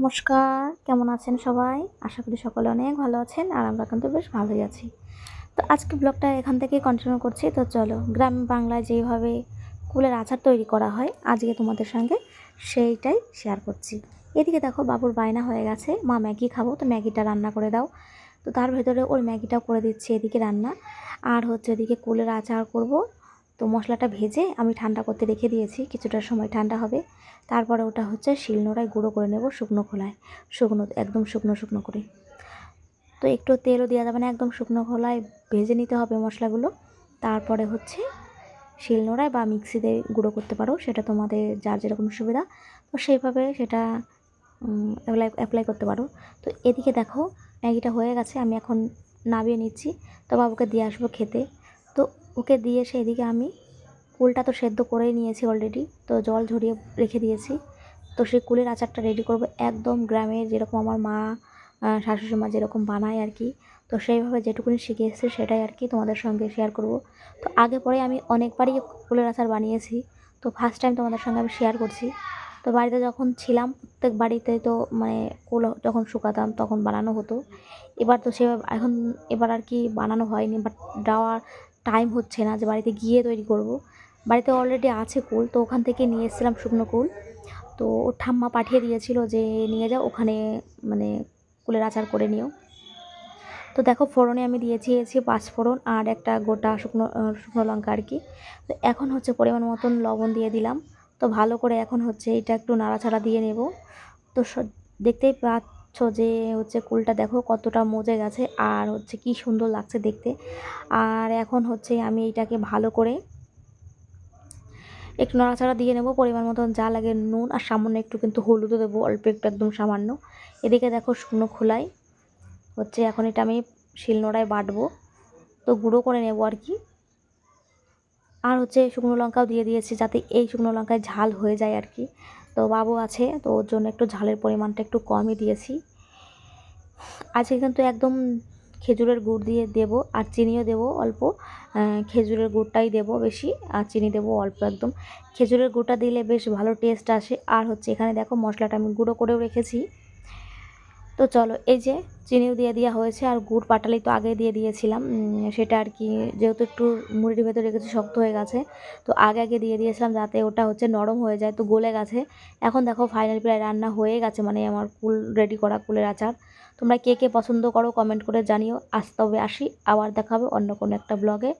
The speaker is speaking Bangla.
নমস্কার, কেমন আছেন সবাই? আশা করি সকলে অনেক ভালো আছেন আর আমরা কিন্তু বেশ ভালোই আছি। তো আজকে ব্লগটা এখান থেকে কন্টিনিউ করছি। তো চলো, গ্রাম বাংলায় যেভাবে কুলের আচার তৈরি করা হয়, আজকে তোমাদের সঙ্গে সেইটাই শেয়ার করছি। এদিকে দেখো, বাবুর বায়না হয়ে গেছে। মা ম্যাগি খাব, তো ম্যাগিটা রান্না করে দাও। তো তার ভেতরে ওর ম্যাগিটাও করে দিচ্ছি এদিকে রান্না। আর হচ্ছে এদিকে কুলের আচার করব। তো মশলাটা ভেজে আমি ঠান্ডা করতে রেখে দিয়েছি, কিছুটা সময় ঠান্ডা হবে। তারপরে ওটা হচ্ছে শিলনোড়ায় গুঁড়ো করে নেব শুকনো খোলায়, শুকনো, একদম শুকনো শুকনো করে। তো একটু তেলও দেওয়া যাবে না, একদম শুকনো খোলায় ভেজে নিতে হবে মশলাগুলো। তারপরে হচ্ছে শিলনোড়ায় বা মিক্সিতে গুঁড়ো করতে পারো, সেটা তোমাদের যার যেরকম সুবিধা। তো সেইভাবে সেটা অ্যাপ্লাই অ্যাপ্লাই করতে পারো। তো এদিকে দেখো ম্যাগিটা হয়ে গেছে, আমি এখন নামিয়ে নিচ্ছি। তো বাবুকে দিয়ে আসব খেতে। তো ওকে দিয়ে এসে এদিকে আমি কুলটা তো সেদ্ধ করেই নিয়েছি অলরেডি তো জল ঝরিয়ে রেখে দিয়েছি। তো সেই কুলের আচারটা রেডি করব একদম গ্রামের যেরকম আমার মা শাশুড়ি মা যেরকম বানায় আর কি। তো সেইভাবে যেটুকুনি শিখে এসেছি সেটাই আর কি তোমাদের সঙ্গে শেয়ার করব। তো আগে পরে আমি অনেকবারই কুলের আচার বানিয়েছি, তো ফার্স্ট টাইম তোমাদের সঙ্গে আমি শেয়ার করছি। তো বাড়িতে যখন ছিলাম, প্রত্যেক বাড়িতে তো মানে কুল যখন শুকাতাম তখন বানানো হতো। এবার তো সেভাবে, এখন এবার আর কি বানানো হয়নি বাট যাওয়ার টাইম হচ্ছে না যে বাড়িতে গিয়ে তৈরি করব। বাড়িতে অলরেডি আছে কুল, তো ওখান থেকে নিয়ে এসেছিলাম শুকনো কুল। তো ওর ঠাম্মা পাঠিয়ে দিয়েছিল যে নিয়ে যাও, ওখানে মানে কুলের আচার করে নিও। তো দেখো, ফোড়নে আমি দিয়েছি দিয়েছি পাঁচ ফোড়ন আর একটা গোটা শুকনো শুকনো লঙ্কা আর কি। তো এখন হচ্ছে পরিমাণ মতন লবণ দিয়ে দিলাম। তো ভালো করে এখন হচ্ছে এটা একটু নাড়াচাড়া দিয়ে নেব। তো দেখতেই পাচ্ছ যে হচ্ছে কুলটা দেখো কতটা মজে গেছে আর হচ্ছে কি সুন্দর লাগছে দেখতে। আর এখন হচ্ছে আমি এইটাকে ভালো করে একটু নাড়াচাড়া দিয়ে নেব, পরিমাণ মতন যা লাগে নুন আর সামান্য একটু কিন্তু হলুদও দেবো, অল্প একটু একদম সামান্য। এদিকে দেখো শুকনো খোলাই হচ্ছে এখন এটা আমি শিলনোড়ায় বাটবো। তো গুঁড়ো করে নেব আর কি। আর হচ্ছে শুকনো লঙ্কাও দিয়ে দিয়েছি যাতে এই শুকনো লঙ্কায় ঝাল হয়ে যায় আর কি। তো বাবু আছে, তো ওর জন্য একটু ঝালের পরিমাণটা একটু কমই দিয়েছি। আজকে কিন্তু একদম খেজুরের গুড় দিয়ে দেব, আর চিনিও দেব অল্প। খেজুরের গুড়টাই দেব বেশি, আর চিনি দেব অল্প একদম। খেজুরের গুড়টা দিলে বেশ ভালো টেস্ট আসে। আর হচ্ছে এখানে দেখো মশলাটা আমি গুঁড়ো করেও রেখেছি। তো চলো, এই যে চিনিও দিয়ে দেওয়া হয়েছে আর গুড় পাটালি তো আগে দিয়ে দিয়েছিলাম। সেটা আর কি, যেহেতু একটু মুড়ির ভেতরে রেখেছি শক্ত হয়ে গেছে, তো আগে আগে দিয়ে দিয়েছিলাম যাতে ওটা হচ্ছে নরম হয়ে যায়, তো গলে গেছে। এখন দেখো ফাইনাল প্রায় রান্না হয়ে গেছে মানে আমার কুল রেডি করা কুলের আচার। তোমরা কে কে পছন্দ করো কমেন্ট করে জানিও। আজ তবে আসি, আবার দেখা হবে অন্য কোনো একটা ব্লগে